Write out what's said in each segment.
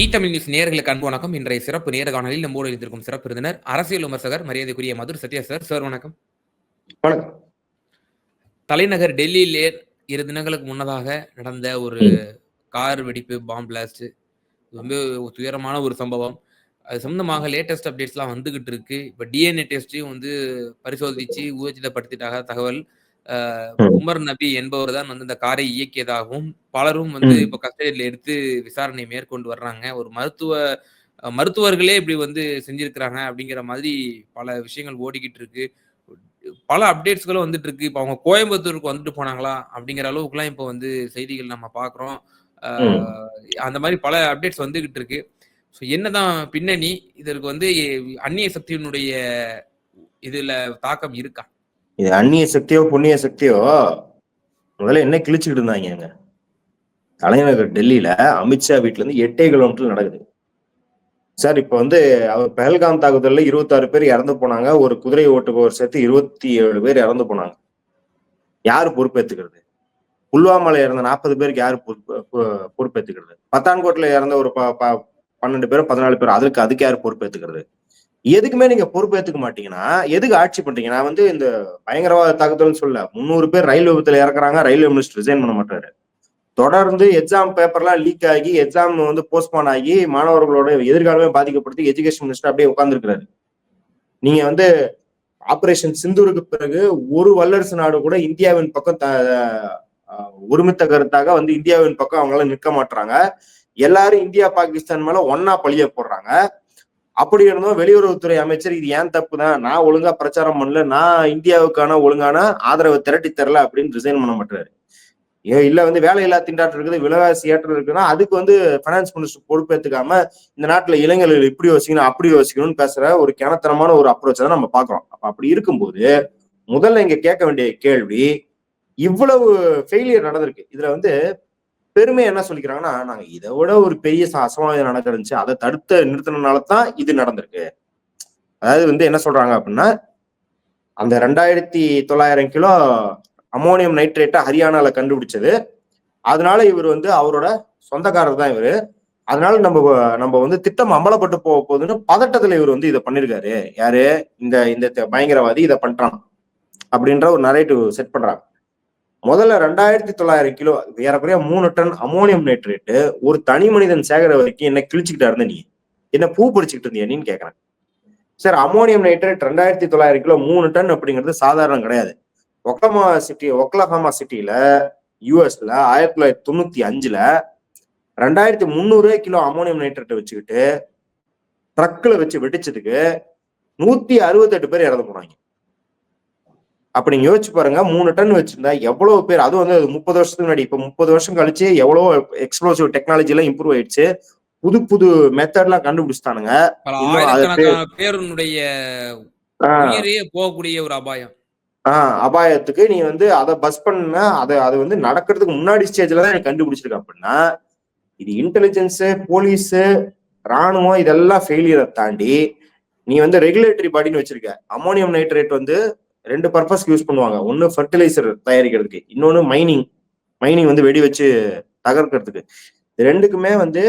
இ Tamil news நேர்களுக்கு அன்பு வணக்கம். இன்றைய சிறப்பு நேர்காணலில் நம்மோடு இருந்திருக்கும் சிறப்பு விருந்தினர் அரசியல் விமர்சகர் மரியாதைக்குரிய மதுர் சத்யா சார். சார் வணக்கம். வணக்கம். தலைநகர் டெல்லியிலே இரு தினங்களுக்கு முன்னதாக நடந்த ஒரு. கார் வெடிப்பு பாம் பிளாஸ்ட் ரொம்ப துயரமான ஒரு சம்பவம். அது சம்பந்தமாக லேட்டஸ்ட் அப்டேட்ஸ்லாம் வந்துகிட்டு இருக்கு. இப்போ டிஎன்ஏ டெஸ்ட்டையும் வந்து பரிசோதிச்சு ஊர்ஜிதப்படுத்திட்டாக தகவல். உமர் நபி என்பவர் தான் வந்து இந்த காரை இயக்கியதாகவும் பலரும் வந்து. இப்போ கஸ்டடியில் எடுத்து விசாரணை மேற்கொண்டு வர்றாங்க. ஒரு மருத்துவ மருத்துவர்களே இப்படி வந்து செஞ்சிருக்கிறாங்க அப்படிங்கிற மாதிரி பல விஷயங்கள் ஓடிக்கிட்டு இருக்கு. பல அப்டேட்ஸ்களும் வந்துட்டு இருக்கு. இப்போ அவங்க கோயம்புத்தூருக்கு வந்துட்டு போனாங்களா அப்படிங்கிற அளவுக்குலாம் இப்போ வந்து செய்திகள் நம்ம பார்க்குறோம் அந்த மாதிரி பல அப்டேட்ஸ் வந்துகிட்டு இருக்கு. ஸோ என்னதான் பின்னணி இதற்கு வந்து அந்நிய சக்தியினுடைய இதுல தாக்கம் இருக்கா? இது அந்நிய சக்தியோ புண்ணிய சக்தியோ முதல்ல என்ன கிழிச்சுக்கிட்டு இருந்தாங்க தலைநகர் டெல்லியில அமித்ஷா வீட்டுல இருந்து எட்டே கிலோமீட்டர் நடக்குது. சார் இப்ப வந்து அவர் பெஹல்காம் தாக்குதல்ல இருபத்தாறு பேர் இறந்து போனாங்க. ஒரு குதிரை ஓட்டுபவர் சேர்த்து இருபத்தி ஏழு பேர் இறந்து போனாங்க. யார் பொறுப்பேற்றுக்கிறது புல்வாமால இறந்த நாற்பது பேருக்கு யார் பொறுப்பு பொறுப்பேற்றுக்கிறது பொறுப்பேத்துக்கிறது? இறந்த ஒரு ப- ப- பன்னெண்டு பேர் பதினாலு பேர் அதுக்கு அதுக்கு யார் பொறுப்பேற்றுக்கிறது எதுக்குமே நீங்க பொறுப்பேற்றுக்க மாட்டீங்கன்னா எதுக்கு ஆட்சி பண்றீங்க? நான் வந்து இந்த பயங்கரவாத தாக்குதல்னு சொல்ல முந்நூறு பேர் ரயில் விபத்துல இறக்குறாங்க ரயில்வே மினிஸ்டர் ரிசைன் பண்ண மாட்டாரு. தொடர்ந்து எக்ஸாம் பேப்பர்லாம் லீக் ஆகி எக்ஸாம் வந்து போஸ்ட்போன் ஆகி மாணவர்களோட எதிர்காலமே பாதிக்கப்படுத்தி எஜுகேஷன் மினிஸ்டர் அப்படியே உட்கார்ந்துருக்கிறாரு. நீங்க வந்து ஆபரேஷன் சிந்தூருக்கு பிறகு ஒரு வல்லரசு நாடு கூட இந்தியாவின் பக்கம் த- ஒருமித்த கருத்தாக வந்து இந்தியாவின் பக்கம் அவங்களால நிற்க மாட்டுறாங்க எல்லாரும் இந்தியா பாகிஸ்தான் மேல ஒன்னா பழிய போடுறாங்க. அப்படி இருந்தும் வெளியுறவுத்துறை அமைச்சர் இது ஏன் தப்பு தான் நான் ஒழுங்கா பிரச்சாரம் பண்ணல நான் இந்தியாவுக்கான ஒழுங்கான ஆதரவை திரட்டி தரல அப்படின்னு ரிசைன் பண்ண மாட்டாரு ஏ இல்ல வந்து வேலையில்லா திண்டாட்டம் இருக்குது விலைவாசி ஏற்றம் இருக்குன்னா அதுக்கு வந்து பைனான்ஸ் மினிஸ்டர் பொறுப்பேத்துக்காம இந்த நாட்டுல இளைஞர்கள் இப்படி யோசிக்கணும் அப்படி யோசிக்கணும்னு பேசுற ஒரு கிணத்தனமான ஒரு அப்ரோச்சை தான் நம்ம பாக்குறோம் அப்படி இருக்கும்போது முதல்ல இங்க கேட்க வேண்டிய கேள்வி இவ்வளவு ஃபெயிலியர் நடந்திருக்கு. இதுல வந்து பெருமை என்ன சொல்லிக்கிறாங்கன்னா நாங்க இதை விட ஒரு பெரிய ச- அசம்பாவிதம் அதை தடுத்து நிறுத்தினால தான் இது நடந்திருக்கு. அதாவது வந்து என்ன சொல்றாங்க அப்படின்னா அந்த ரெண்டாயிரத்தி தொள்ளாயிரம் கிலோ அமோனியம் நைட்ரேட்டை ஹரியானால கண்டுபிடிச்சது. அதனால இவர் வந்து அவரோட சொந்தக்காரர் தான் இவர். அதனால நம்ம நம்ம வந்து திட்டம் அம்பலப்பட்டு போக போகுதுன்னு பதட்டத்துல இவர் வந்து இதை பண்ணிருக்காரு. யாரு? இந்த இந்த பயங்கரவாதி இதை பண்றான். அப்படின்ற ஒரு நரேட்டிவ் செட் பண்றாங்க. முதல்ல ரெண்டாயிரத்தி தொள்ளாயிரம் கிலோ ஏறக்குறைய மூணு டன் அமோனியம் நைட்ரேட்டு ஒரு தனி மனிதன் சேகர வரைக்கும் என்ன கிழிச்சுக்கிட்டா இருந்த நீ. என்ன பூ பிடிச்சிக்கிட்டு இருந்தியா நீன்னு கேட்குறேன் சார் அமோனியம் நைட்ரேட் ரெண்டாயிரத்தி தொள்ளாயிரம் கிலோ மூணு டன் அப்படிங்கிறது சாதாரணம் கிடையாது. ஒக்லமா சிட்டி ஒக்லஹாமா சிட்டியில யூஎஸ்ல ஆயிரத்தி தொள்ளாயிரத்தி தொண்ணூத்தி அஞ்சுல ரெண்டாயிரத்தி முந்நூறு கிலோ அமோனியம் நைட்ரேட்டை வச்சுக்கிட்டு ட்ரக்கில் வச்சு வெடிச்சதுக்கு நூத்தி அறுபத்தெட்டு பேர் இறந்து போனாங்க. அப்ப நீங்க யோசிச்சு பாருங்க மூணு டன் வச்சிருந்தா எவ்வளவு பேர் அதுவும் வந்து முப்பது வருஷத்துக்கு முன்னாடி இப்ப முப்பது வருஷம் கழிச்சு எவ்வளவு எக்ஸ்ப்ளோசிவ் டெக்னாலஜி எல்லாம் இம்ப்ரூவ் ஆயிடுச்சு. புது புது மெத்தட் எல்லாம் கண்டுபிடிச்சிட்டானுங்க. பேருனுடைய போகக்கூடிய ஒரு அபாயம். ஆஹ் அபாயத்துக்கு நீ வந்து அதை பஸ் பண்ண அதை அது வந்து நடக்கிறதுக்கு முன்னாடி ஸ்டேஜ்ல தான் நீ கண்டுபிடிச்சிருக்க அப்படின்னா இது இன்டெலிஜென்ஸ் போலீஸ் ராணுவம் இதெல்லாம் ஃபெயிலியரை தாண்டி நீ வந்து ரெகுலேட்டரி பாடின்னு வச்சிருக்க. அமோனியம் நைட்ரேட் வந்து ரெண்டு பர்பஸ்க்கு யூஸ் பண்ணுவாங்க. ஒன்னு ஃபர்டிலைசர் தயாரிக்கிறதுக்கு இன்னொன்னு மைனிங் மைனிங் வந்து வெடி வச்சு தகர்க்கிறதுக்கு. ரெண்டுக்குமே வந்து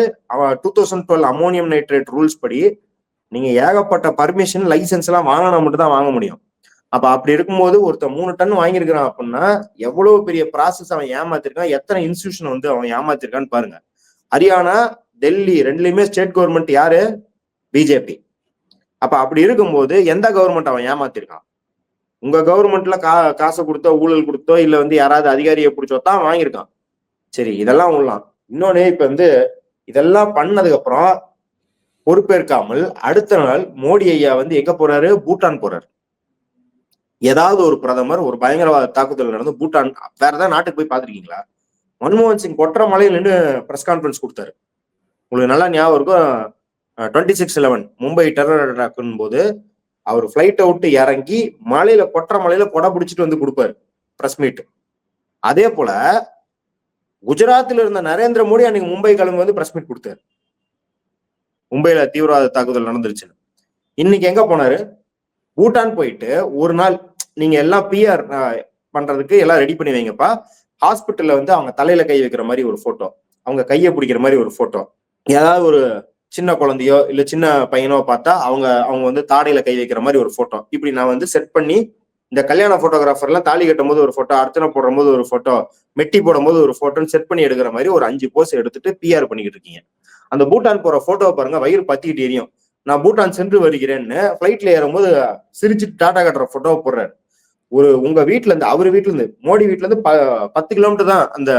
two thousand twelve ammonium nitrate rules படி நீங்க ஏகப்பட்ட பர்மிஷன் லைசன்ஸ் எல்லாம் வாங்கினா மட்டும் தான் வாங்க முடியும். அப்ப அப்படி இருக்கும்போது ஒருத்தன் மூணு டன் வாங்கியிருக்கிறான் அப்படின்னா எவ்வளவு பெரிய ப்ராசஸ் அவன் ஏமாத்திருக்கான் எத்தனை இன்ஸ்டியூஷன் வந்து அவன் ஏமாத்திருக்கான்னு பாருங்க. ஹரியானா டெல்லி ரெண்டுலயுமே ஸ்டேட் கவர்மெண்ட் யாரு? பிஜேபி அப்ப அப்படி இருக்கும்போது எந்த கவர்மெண்ட் அவன் ஏமாத்திருக்கான்? உங்க கவர்மெண்ட்ல கா காசை கொடுத்தோ ஊழல் கொடுத்தோ இல்ல வந்து யாராவது அதிகாரியை பிடிச்சோ தான் வாங்கியிருக்கான். சரி இதெல்லாம் உள்ளலாம் இன்னொன்னு இப்ப வந்து இதெல்லாம் பண்ணதுக்கு அப்புறம் பொறுப்பேற்காமல் அடுத்த நாள் மோடி ஐயா வந்து எங்க போறாரு? பூட்டான் போறாரு. ஏதாவது ஒரு பிரதமர் ஒரு பயங்கரவாத தாக்குதல் நடந்து பூட்டான் வேற ஏதாவது நாட்டுக்கு போய் பார்த்துருக்கீங்களா? மன்மோகன் சிங் கொற்ற மலையில் நின்று பிரஸ் கான்ஃபரன்ஸ் கொடுத்தாரு. உங்களுக்கு நல்லா ஞாபகம் இருக்கும். Twenty six eleven Mumbai terror அட்டாக்குன்னு போது அவர் ஃப்ளைட்டை விட்டு இறங்கி மலையில கொற்ற மலையில கொடை பிடிச்சிட்டு வந்து கொடுப்பாரு பிரஸ் மீட் அதே போல குஜராத்தில் இருந்த நரேந்திர மோடி அன்னைக்கு மும்பை கிளம்பி வந்து பிரஸ் மீட் கொடுத்தாரு. மும்பையில தீவிரவாத தாக்குதல் நடந்துருச்சுன்னு. இன்னைக்கு எங்க போனாரு? பூட்டான் போயிட்டு ஒரு நாள் நீங்க எல்லாம் பிஆர் பண்றதுக்கு எல்லாம் ரெடி பண்ணி வைங்கப்பா. ஹாஸ்பிட்டல்ல வந்து அவங்க தலையில கை வைக்கிற மாதிரி ஒரு போட்டோ அவங்க கையை பிடிக்கிற மாதிரி ஒரு போட்டோ ஏதாவது ஒரு சின்ன குழந்தையோ இல்ல சின்ன பையனோ பார்த்தா அவங்க அவங்க வந்து தாடையில கை வைக்கிற மாதிரி ஒரு போட்டோ இப்படி நான் வந்து செட் பண்ணி இந்த கல்யாண போட்டோகிராஃபர்லாம் தாலி கட்டும் போது ஒரு போட்டோ அர்ச்சனை போடும் போது ஒரு போட்டோ மெட்டி போடும் போது ஒரு போட்டோன்னு செட் பண்ணி எடுக்கிற மாதிரி ஒரு அஞ்சு போஸ் எடுத்துட்டு பிஆர் பண்ணிக்கிட்டு இருக்கீங்க. அந்த பூட்டான் போற போட்டோவை பாருங்க வயிறு பத்திக்கிட்டு எரியும். நான் பூட்டான் சென்று வருகிறேன்னு ஃபிளைட்ல ஏறும்போது சிரிச்சுட்டு டாடா கட்டுற போட்டோவை போடுறாரு. ஒரு உங்க வீட்டுல இருந்து அவர் வீட்டுல இருந்து மோடி வீட்டுல இருந்து ப- பத்து கிலோமீட்டர் தான் அந்த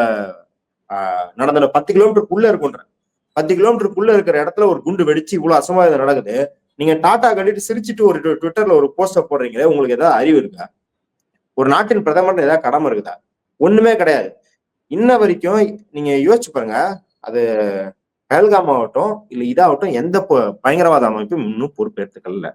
நடந்த பத்து கிலோமீட்டருக்குள்ள இருக்குன்ற பத்து கிலோமீட்டருக்குள்ள இருக்கிற இடத்துல ஒரு குண்டு வெடிச்சு இவ்வளவு அசம்பாவிதம் நடக்குது. நீங்க டாடா கட்டிட்டு சிரிச்சிட்டு ஒரு ட்வி- ட்விட்டர்ல ஒரு போஸ்டர் போடுறீங்களே உங்களுக்கு ஏதாவது அறிவு இருக்கா? ஒரு நாட்டின் பிரதமர் ஏதாவது கடமை இருக்குதா? ஒண்ணுமே கிடையாது. இன்ன வரைக்கும் நீங்க யோசிச்சு பாருங்க அது பஹல்காம் ஆகட்டும் இல்ல இதாகட்டும் எந்த பயங்கரவாத அமைப்பும் இன்னும் பொறுப்பேற்றுக்கல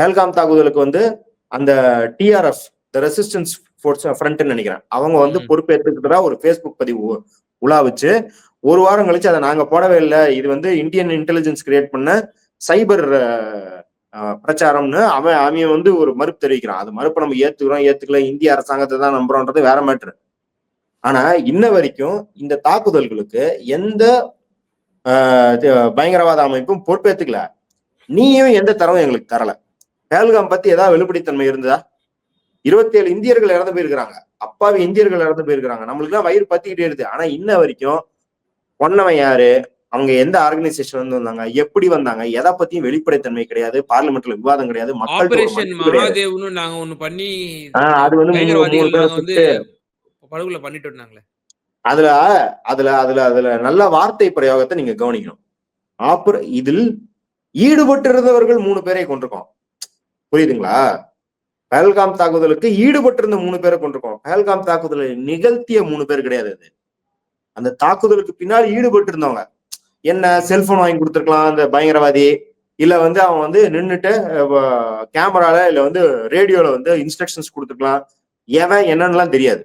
பஹல்காம் தாக்குதலுக்கு வந்து அந்த டிஆர்எஃப் த ரெசிஸ்டன்ஸ் ஃபோர்ஸ் ஃப்ரண்ட்னு நினைக்கிறேன். அவங்க வந்து. பொறுப்பேற்றுக்கிட்டதா ஒரு ஃபேஸ்புக் பதிவு உலா வச்சு ஒரு வாரம் கழிச்சு அதை நாங்க போடவே இல்லை. இது வந்து இந்தியன் இன்டெலிஜென்ஸ் கிரியேட் பண்ண சைபர் பிரச்சாரம்னு அவன் அவன் வந்து ஒரு மறுப்பு தெரிவிக்கிறான். அது மறுப்பை நம்ம ஏத்துக்கிறோம் ஏத்துக்கல இந்திய அரசாங்கத்தை தான் நம்புறோன்றது வேற மேட்ரு ஆனா இன்ன வரைக்கும் இந்த தாக்குதல்களுக்கு எந்த இது, பயங்கரவாத அமைப்பும் பொறுப்பேத்துக்கல. நீயும் எந்த தரவும் எங்களுக்கு தரல. பேல்காம் பத்தி ஏதாவது வெளிப்படைத்தன்மை இருந்ததா? இருபத்தி ஏழு இந்தியர்கள் இறந்து போயிருக்கிறாங்க. அப்பாவி இந்தியர்கள் இறந்து போயிருக்கிறாங்க. நம்மளுக்கு எல்லாம் வயிறு பத்திக்கிட்டே இருக்கு. ஆனா இன்ன வரைக்கும் பொன்னவன் யாரு? அவங்க எந்த ஆர்கனைசேஷன் வந்து வந்தாங்க? எப்படி வந்தாங்க? எதை பத்தியும் வெளிப்படைத்தன்மை கிடையாது. பார்லிமெண்ட்ல விவாதம் கிடையாது. மக்கள் ஆபரேஷன் மகாதேவ்னு நாங்க ஒண்ணு பண்ணி அது வந்து படுகொலை பண்ணிட்டு இருந்தாங்களே அதுல அதுல அதுல அதுல நல்ல வார்த்தை பிரயோகத்தை நீங்க கவனிக்கணும். ஆப்பர் இதில் ஈடுபட்டிருந்தவர்கள் மூணு பேரை கொண்டிருக்கோம் புரியுதுங்களா? பஹல்காம் தாக்குதலுக்கு ஈடுபட்டிருந்த மூணு பேரை கொண்டிருக்கோம் பஹல்காம் தாக்குதலை நிகழ்த்திய மூணு பேர் கிடையாது அது. அந்த தாக்குதலுக்கு பின்னாடி ஈடுபட்டு இருந்தவங்க என்ன செல்போன் வாங்கி கொடுத்துருக்கலாம் அந்த பயங்கரவாதி இல்ல வந்து அவன் வந்து நின்றுட்டு கேமரால இல்ல வந்து ரேடியோல வந்து இன்ஸ்ட்ரக்ஷன்ஸ் கொடுத்துருக்கலாம். எவன் என்னன்னுலாம் தெரியாது.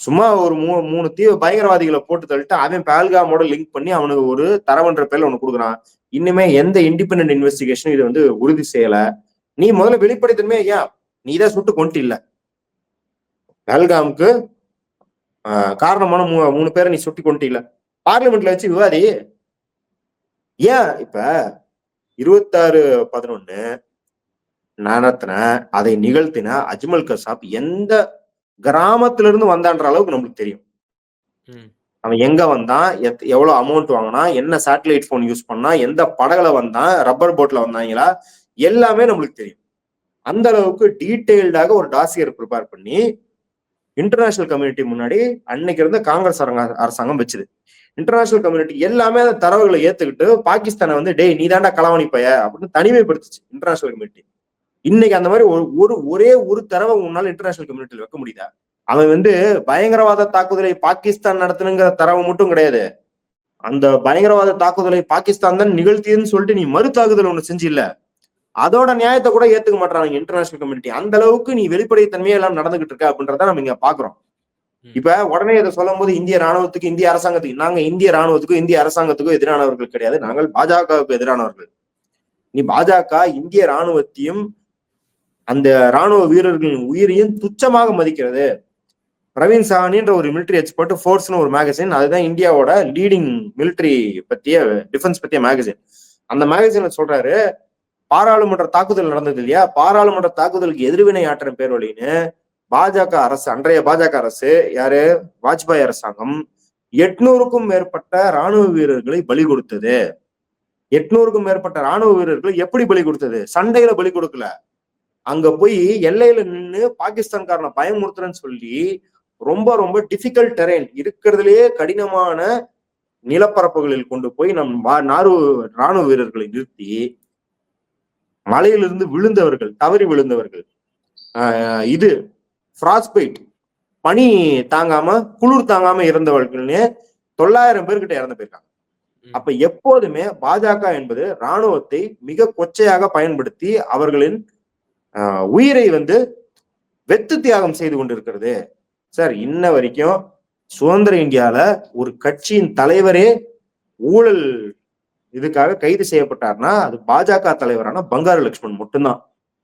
சும்மா ஒரு மூ மூணு தீவு பயங்கரவாதிகளை போட்டு தள்ளிட்டு அவன் பால்காமோட லிங்க் பண்ணி அவனுக்கு ஒரு தரவன்ற பேர்ல ஒன்று கொடுக்குறான். இன்னுமே எந்த இண்டிபெண்டன்ட் இன்வெஸ்டிகேஷனும் இது வந்து உறுதி செய்யல. நீ முதல்ல வெளிப்படைத்தன்மையா ஏன்? நீ தான் சுட்டு கொண்டு இல்லை. பேல்காமுக்கு காரணமான மூ- மூணு பேரை நீ சுட்டி கொண்டு இல்ல பார்லிமெண்ட்ல வச்சு விவாதி. ஏன் இப்ப இருபத்தாறு பதினொன்னு நடத்தின அதை நிகழ்த்தின அஜ்மல் கசாப் எந்த கிராமத்துல இருந்து வந்தான்ற அளவுக்கு நம்மளுக்கு தெரியும். அவன் எங்க வந்தான் எத்- எவ்வளவு அமௌண்ட் வாங்கினான் என்ன சேட்டலைட் போன் யூஸ் பண்ணா எந்த படகுல வந்தான் ரப்பர் போட்ல வந்தாங்களா எல்லாமே நம்மளுக்கு தெரியும். அந்த அளவுக்கு டீட்டெயில்டாக ஒரு டாசியர் ப்ரிப்பேர் பண்ணி இன்டர்நேஷனல் கம்யூனிட்டி முன்னாடி அன்னைக்கு இருந்த காங்கிரஸ் அரங்க- அரசாங்கம் வச்சுது. இன்டர்நேஷனல் கம்யூனிட்டி எல்லாமே அந்த தரவுகளை ஏத்துக்கிட்டு பாகிஸ்தானை வந்து டேய் நீ தாண்டா களவாணி பைய அப்படின்னு தனிமைப்படுத்துச்சு இன்டர்நேஷனல் கம்யூனிட்டி இன்னைக்கு அந்த மாதிரி ஒரு- ஒரு ஒரே ஒரு தரவை உன்னால இன்டர்நேஷனல் கம்யூனிட்டியில் வைக்க முடியுதா? அவன் வந்து பயங்கரவாத தாக்குதலை பாகிஸ்தான் நடத்தணுங்கிற தரவு மட்டும் கிடையாது. அந்த பயங்கரவாத தாக்குதலை பாகிஸ்தான் தான் நிகழ்த்தியதுன்னு சொல்லிட்டு நீ மறு தாக்குதல் ஒண்ணு செஞ்சு இல்லை அதோட நியாயத்தை கூட ஏத்துக்க மாட்டாங்க இன்டர்நேஷனல் கம்யூனிட்டி அந்த அளவுக்கு நீ வெளிப்படைத்தன்மையா எல்லாம் நடந்துகிட்டு இருக்க அப்படின்றத நம்ம இங்க பாக்குறோம். இப்ப உடனே இதை சொல்லும் போது இந்திய ராணுவத்துக்கு இந்திய அரசாங்கத்துக்கு நாங்க இந்திய ராணுவத்துக்கும் இந்திய அரசாங்கத்துக்கும் எதிரானவர்கள் கிடையாது. நாங்கள் பாஜகவுக்கு எதிரானவர்கள். நீ பாஜக இந்திய ராணுவத்தையும் அந்த ராணுவ வீரர்களின் உயிரையும் துச்சமாக மதிக்கிறது. பிரவீன் சாஹானின்ற ஒரு மிலிட்டரி எக்ஸ்பர்ட் ஃபோர்ஸ்னு ஒரு மேகசின் அதுதான் இந்தியாவோட லீடிங் மிலிட்டரி பத்திய டிஃபென்ஸ் பத்திய மேகசின் அந்த மேகசின்ல சொல்றாரு பாராளுமன்ற தாக்குதல் நடந்தது இல்லையா? பாராளுமன்ற தாக்குதலுக்கு எதிர்வினை ஆற்றின பேர் வழின்னு பாஜக அரசு அன்றைய பாஜக அரசு யாரு? வாஜ்பாய் அரசாங்கம் எட்நூறுக்கும் மேற்பட்ட ராணுவ வீரர்களை பலி கொடுத்தது. எட்நூறுக்கும் மேற்பட்ட ராணுவ வீரர்களை எப்படி பலி கொடுத்தது? சண்டையில பலி கொடுக்கல. அங்க போய் எல்லையில நின்னு பாகிஸ்தான்காரனை பயமுறுத்துறேன்னு சொல்லி ரொம்ப ரொம்ப டிஃபிகல்ட் டெரைன் இருக்கிறதுலயே கடினமான நிலப்பரப்புகளில் கொண்டு போய் நம் வா- நாரு ராணுவ வீரர்களை நிறுத்தி மலையிலிருந்து விழுந்தவர்கள் தவறி விழுந்தவர்கள். இது ஃப்ராஸ்பைட் பனி தாங்காம குளிர் தாங்காம இறந்தவர்கள்னு தொள்ளாயிரம் பேர்கிட்ட இறந்து போயிருக்காங்க. அப்ப எப்போதுமே பாஜக என்பது ராணுவத்தை மிக கொச்சையாக பயன்படுத்தி அவர்களின் உயிரை வந்து வெத்து தியாகம் செய்து கொண்டிருக்கிறது. சார் இன்ன வரைக்கும் சுதந்திர இந்தியால ஒரு கட்சியின் தலைவரே ஊழல் இதுக்காக கைது செய்யப்பட்டார்னா அது பாஜக தலைவரான பங்காரு லட்சுமண் மட்டும்தான்.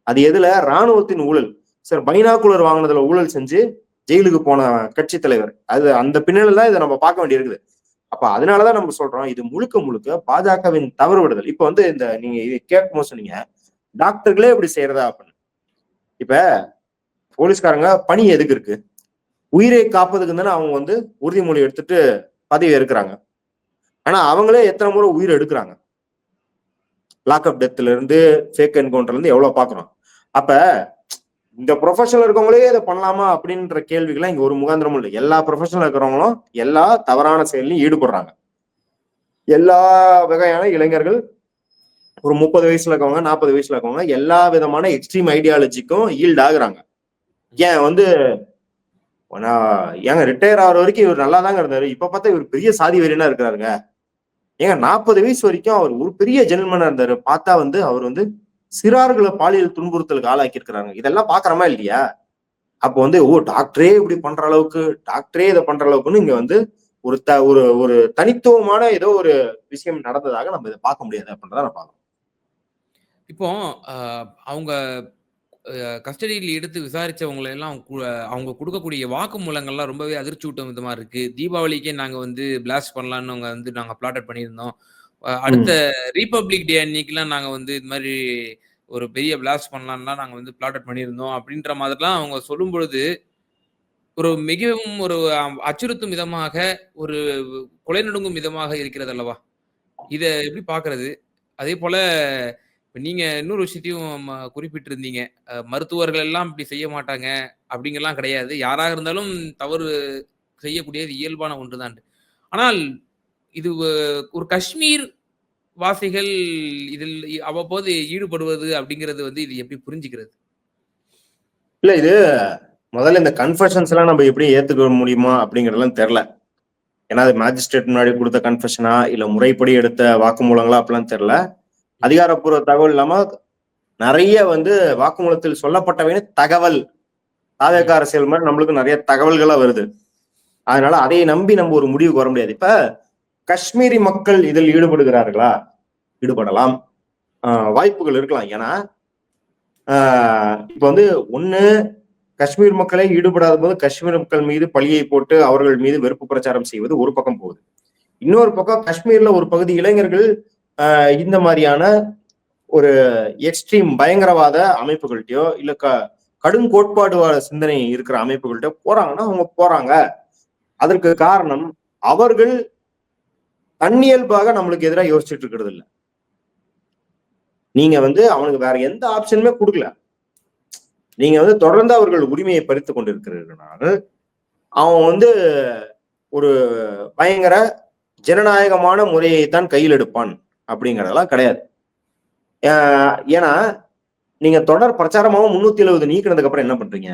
அது எதுல? ராணுவத்தின் ஊழல். சார் பைனாக்குலர் வாங்கினதுல ஊழல் செஞ்சு ஜெயிலுக்கு போன கட்சி தலைவர். அது அந்த பின்னணியில தான் இதை நம்ம பார்க்க வேண்டியிருக்குது. அப்ப அதனாலதான் நம்ம சொல்றோம் இது முழுக்க முழுக்க பாஜகவின் தவறு விடுதல் இப்ப வந்து இந்த நீங்க இது கேட்கும் சொன்னீங்க டாக்டர்களே இப்படி செய்யறதா அப்படின்னு. இப்ப போலீஸ்காரங்க பணி எதுக்கு இருக்கு? உயிரை காப்பதுக்கு தானே அவங்க வந்து உறுதிமொழி எடுத்துட்டு பதவி இருக்கிறாங்க ஆனா அவங்களே எத்தனை முறை உயிர் எடுக்கிறாங்க? லாக்அப் டெத்ல இருந்து ஃபேக் என்கவுண்டர்ல இருந்து எவ்வளவு பாக்குறோம் அப்ப இந்த ப்ரொஃபஷனல் இருக்கவங்களே இதை பண்ணலாமா அப்படின்ற கேள்விகள்லாம் இங்க ஒரு முகாந்திரமும் இல்லை. எல்லா ப்ரொஃபஷனல் இருக்கிறவங்களும் எல்லா தவறான செயலையும் ஈடுபடுறாங்க. எல்லா வகையான இளைஞர்கள் ஒரு முப்பது வயசுல இருக்கவங்க நாற்பது வயசுல இருக்கவங்க எல்லா விதமான எக்ஸ்ட்ரீம் ஐடியாலஜிக்கும் ஈல்ட் ஆகுறாங்க. ஏன் வந்து ஏங்க ரிட்டையர் ஆகிற வரைக்கும் இவர் நல்லா தாங்க இருந்தாரு. இப்ப பார்த்தா இவர் பெரிய சாதி வெறியனா இருக்கிறாருங்க. ஏங்க நாற்பது வயசு வரைக்கும் அவர் ஒரு பெரிய ஜென்மனா இருந்தாரு. பார்த்தா வந்து அவர் வந்து சிறார்களை பாலியல் துன்புறுத்தலுக்கு ஆளாக்கி இருக்கிறாங்க இதெல்லாம் பாக்குறமா இல்லையா? அப்போ வந்து ஓ டாக்டரே இப்படி பண்ற அளவுக்கு டாக்டரே இதை பண்ற அளவுக்குன்னு இங்க வந்து ஒரு த ஒரு ஒரு தனித்துவமான ஏதோ ஒரு விஷயம் நடந்ததாக நம்ம இதை பார்க்க முடியாது அப்படின்றத நான் பார்க்கணும் இப்போ அவங்க கஸ்டடியில் எடுத்து விசாரிச்சவங்களை எல்லாம் அவங்க கொடுக்கக்கூடிய வாக்குமூலங்கள்லாம் ரொம்பவே அதிர்ச்சி ஊட்டும் விதமா இருக்கு. தீபாவளிக்கே நாங்க வந்து பிளாஸ்ட் பண்ணலாம்னு அவங்க வந்து நாங்க பிளாட்டட் பண்ணியிருந்தோம். அடுத்த ரீபப்ளிக் டே அன்னைக்கெல்லாம் நாங்க வந்து இது மாதிரி ஒரு பெரிய பிளாஸ்ட் பண்ணலாம்லாம் நாங்க வந்து பிளாட்டட் பண்ணியிருந்தோம். அப்படின்ற மாதிரிலாம் அவங்க சொல்லும் பொழுது ஒரு மிகவும் ஒரு அச்சுறுத்தும் விதமாக ஒரு கொலை நடுங்கும் விதமாக இருக்கிறது அல்லவா? இதை எப்படி பார்க்கிறது? அதே போல இப்போ நீங்க இன்னொரு விஷயத்தையும் ம- குறிப்பிட்டிருந்தீங்க. மருத்துவர்கள் எல்லாம் இப்படி செய்ய மாட்டாங்க அப்படிங்கலாம் கிடையாது. யாராக இருந்தாலும் தவறு செய்யக்கூடியது இயல்பான ஒன்றுதான். ஆனால் இது ஒரு காஷ்மீர் வாசிகள் இதில் அவ்வப்போது ஈடுபடுவது அப்படிங்கிறது வந்து இது எப்படி புரிஞ்சுக்கிறது? இல்லை இது முதல்ல இந்த கன்ஃபெஷன்ஸ் எல்லாம் நம்ம எப்படி ஏத்துக்க முடியுமா அப்படிங்கறதெல்லாம் தெரியல. ஏன்னா அது மேஜிஸ்ட்ரேட் முன்னாடி கொடுத்த கன்ஃபெஷனா இல்ல முறைப்படி எடுத்த வாக்குமூலங்களா அப்படிலாம் தெரியல. அதிகாரப்பூர்வ தகவல் இல்லாம நிறைய வந்து வாக்குமூலத்தில் சொல்லப்பட்டவைன்னு தகவல். தாவேக அரசியல் மாதிரி நம்மளுக்கு நிறைய தகவல்களா வருது. அதனால அதை நம்பி நம்ம ஒரு முடிவுக்கு வர முடியாது. இப்ப காஷ்மீரி மக்கள் இதில் ஈடுபடுகிறார்களா? ஈடுபடலாம். வாய்ப்புகள் இருக்கலாம். ஏன்னா இப்ப வந்து ஒண்ணு காஷ்மீர் மக்களே ஈடுபடாத போது காஷ்மீர் மக்கள் மீது பழியை போட்டு அவர்கள் மீது வெறுப்பு பிரச்சாரம் செய்வது ஒரு பக்கம் போகுது. இன்னொரு பக்கம் காஷ்மீர்ல ஒரு பகுதி இளைஞர்கள் இந்த மாதிரியான ஒரு எக்ஸ்ட்ரீம் பயங்கரவாத அமைப்புகள்கிட்டயோ இல்ல க கடும் கோட்பாடுவாத சிந்தனை இருக்கிற அமைப்புகள்கிட்ட போறாங்கன்னா அவங்க போறாங்க. அதற்கு காரணம் அவர்கள் தன்னியல்பாக நம்மளுக்கு எதிராக யோசிச்சுட்டு இருக்கிறது இல்ல. நீங்க வந்து அவனுக்கு வேற எந்த ஆப்ஷனுமே கொடுக்கல. நீங்க வந்து தொடர்ந்து அவர்கள் உரிமையை பறித்து கொண்டிருக்கிறீர்கள் அவன் வந்து ஒரு பயங்கர ஜனநாயகமான முறையைத்தான் கையில் எடுப்பான். அப்படிங்கறதெல்லாம் கிடையாது. ஏன்னா நீங்க தொடர் பிரச்சாரமாவும் முன்னூத்தி எழுபது நீக்கினதுக்கு அப்புறம் என்ன பண்றீங்க?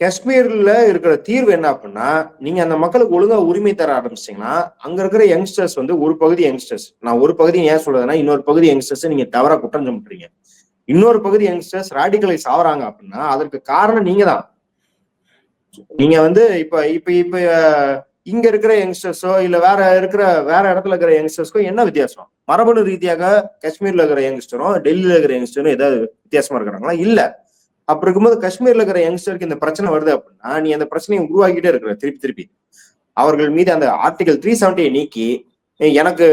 காஷ்மீர்ல இருக்கிற தீர்வு என்ன அப்படின்னா நீங்க அந்த மக்களுக்கு ஒழுங்கா உரிமை தர ஆரம்பிச்சிங்கன்னா அங்க இருக்கிற யங்ஸ்டர்ஸ் வந்து ஒரு பகுதி யங்ஸ்டர்ஸ். நான் ஒரு பகுதி ஏன் சொல்றதுன்னா இன்னொரு பகுதி யங்ஸ்டர்ஸ் நீங்க தவறா குற்றம் சொல்லுறீங்க இன்னொரு பகுதி யங்ஸ்டர்ஸ் ராடிகலைஸ் ஆவறாங்க அப்படின்னா அதற்கு காரணம் நீங்க தான் நீங்க வந்து இப்ப இப்ப இப்ப இங்க இருக்கிற யங்ஸ்டர்ஸோ இல்ல வேற இருக்கிற வேற இடத்துல இருக்கிற யங்ஸ்டர்ஸ்க்கோ என்ன வித்தியாசம்? மரபணு ரீதியாக காஷ்மீர்ல இருக்கிற யங்ஸ்டரும் டெல்லியில இருக்கிற யங்ஸ்டரும் ஏதாவது வித்தியாசமா இருக்கிறாங்களா? இல்ல. அப்படி இருக்கும்போது காஷ்மீர்ல இருக்கிற யங்ஸ்டருக்கு இந்த பிரச்சனை வருது அப்படின்னா நீ அந்த பிரச்சனையை உருவாக்கிட்டே இருக்கிற திருப்பி திருப்பி. அவர்கள் மீது அந்த ஆர்டிகல் த்ரீ செவன்டியை நீக்கி எனக்கு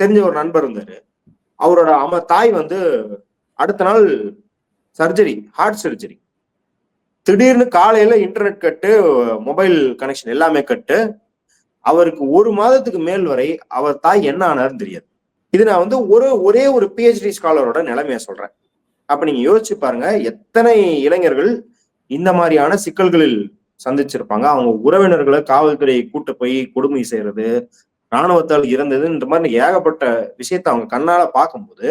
தெரிஞ்ச ஒரு நண்பர் இருந்தாரு. அவரோட அம்மா தாய் வந்து அடுத்த நாள் சர்ஜரி ஹார்ட் சர்ஜரி திடீர்னு காலையில இன்டர்நெட் கட்டு மொபைல் கனெக்ஷன் எல்லாமே கட்டு. அவருக்கு ஒரு மாதத்துக்கு மேல் வரை அவர் தாய் என்ன ஆனாருன்னு தெரியாது. இது நான் வந்து ஒரு ஒரே ஒரு பிஹெச்டி ஸ்காலரோட நிலைமையை சொல்றேன். அப்ப நீங்க யோசிச்சு பாருங்க எத்தனை இளைஞர்கள் இந்த மாதிரியான சிக்கல்களில் சந்திச்சிருப்பாங்க. அவங்க உறவினர்களை காவல்துறையை கூட்டு போய் கொடுமை செய்யறது ராணுவத்தால் இறந்ததுன்ற மாதிரி ஏகப்பட்ட விஷயத்தை அவங்க கண்ணால பார்க்கும்போது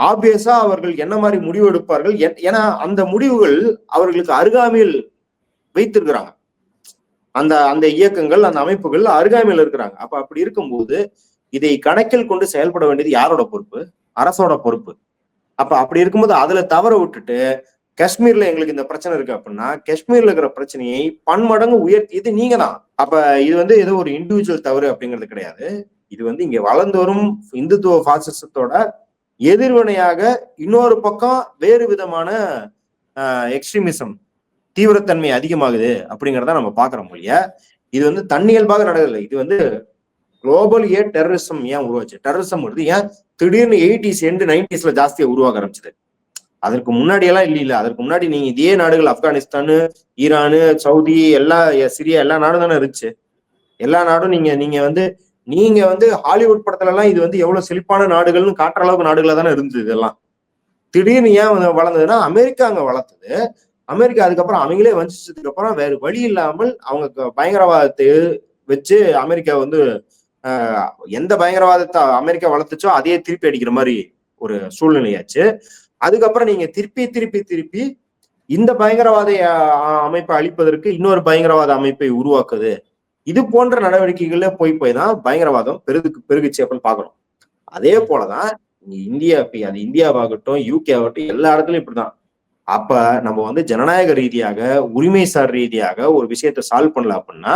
ஆப்வியஸா அவர்கள் என்ன மாதிரி முடிவு எடுப்பார்கள்? என்- ஏன்னா அந்த முடிவுகள் அவர்களுக்கு அருகாமையில் வைத்திருக்கிறாங்க. அந்த அந்த இயக்கங்கள் அந்த அமைப்புகள் அருகாமையில் இருக்கிறாங்க. அப்ப அப்படி இருக்கும்போது இதை கணக்கில் கொண்டு செயல்பட வேண்டியது யாரோட பொறுப்பு? அரசோட பொறுப்பு. அப்ப அப்படி இருக்கும்போது அதுல தவற விட்டுட்டு காஷ்மீர்ல எங்களுக்கு இந்த பிரச்சனை இருக்கு அப்படின்னா காஷ்மீர்ல இருக்கிற பிரச்சனையை பன்மடங்கு உயர்த்தியது நீங்க தான் அப்ப இது வந்து ஏதோ ஒரு இண்டிவிஜுவல் தவறு அப்படிங்கிறது கிடையாது. இது வந்து இங்க வளர்ந்து வரும் இந்துத்துவ பாசிசத்தோட எதிர்வினையாக இன்னொரு பக்கம் வேறு விதமான எக்ஸ்ட்ரீமிசம் தீவிரத்தன்மை அதிகமாகுது அப்படிங்கிறத நம்ம பாக்குறோம் இல்லையா இது வந்து தன்னியல்பாக நடக்கல இது வந்து குளோபல் ஏ டெரரிசம் ஏன் உருவாச்சு? டெரரிசம் வருது ஏன் திடீர்னு எயிட்டிஸ் எண்டு நைன்டிஸ்ல ஜாஸ்தியா உருவாக ஆரம்பிச்சது. அதற்கு முன்னாடி எல்லாம் இல்லை. அதற்கு முன்னாடி நீங்க இதே நாடுகள் ஆப்கானிஸ்தான் ஈரானு சவுதி எல்லா சிரியா எல்லா நாடும் தானே இருந்துச்சு. எல்லா நாடும் நீங்க நீங்க வந்து நீங்க வந்து ஹாலிவுட் படத்துல எல்லாம் இது வந்து எவ்வளவு செழிப்பான நாடுகள்னு காட்டுற அளவுக்கு நாடுகளா தானே இருந்தது இதெல்லாம். திடீர்னு ஏன் வளர்ந்ததுன்னா அமெரிக்கா அங்க வளர்த்தது. அமெரிக்கா அதுக்கப்புறம் அவங்களே வஞ்சிச்சதுக்கு அப்புறம் வேற வழி இல்லாமல் அவங்க பயங்கரவாதத்தை வச்சு அமெரிக்கா வந்து எந்த பயங்கரவாதத்தை அமெரிக்கா வளர்த்துச்சோ அதையே திருப்பி அடிக்கிற மாதிரி ஒரு சூழ்நிலையாச்சு. அதுக்கப்புறம் நீங்க திருப்பி திருப்பி திருப்பி இந்த பயங்கரவாத அமைப்பை அழிப்பதற்கு இன்னொரு பயங்கரவாத அமைப்பை உருவாக்குது. இது போன்ற நடவடிக்கைகள்ல போய் போய் தான் பயங்கரவாதம் பெருகு பெருகுச்சு அப்படின்னு பாக்குறோம் அதே போலதான் இந்தியா அது இந்தியாவாகட்டும் யூகே ஆகட்டும் எல்லா இடத்துலயும் இப்படிதான். அப்ப நம்ம வந்து ஜனநாயக ரீதியாக உரிமைசார் ரீதியாக ஒரு விஷயத்தை சால்வ் பண்ணல அப்படின்னா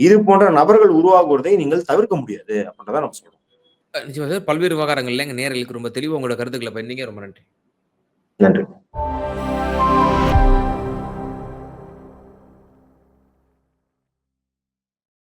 இது போன்ற நபர்கள் உருவாகுவதை நீங்கள் தவிர்க்க முடியாது அப்படின்றத நம்ம சொல்றோம். நிச்சயமா சார். பல்வேறு விவகாரங்கள்ல எங்க நேரலுக்கு ரொம்ப தெளிவா உங்களோட கருத்துக்களை பண்ணீங்க ரொம்ப நன்றி. நன்றி.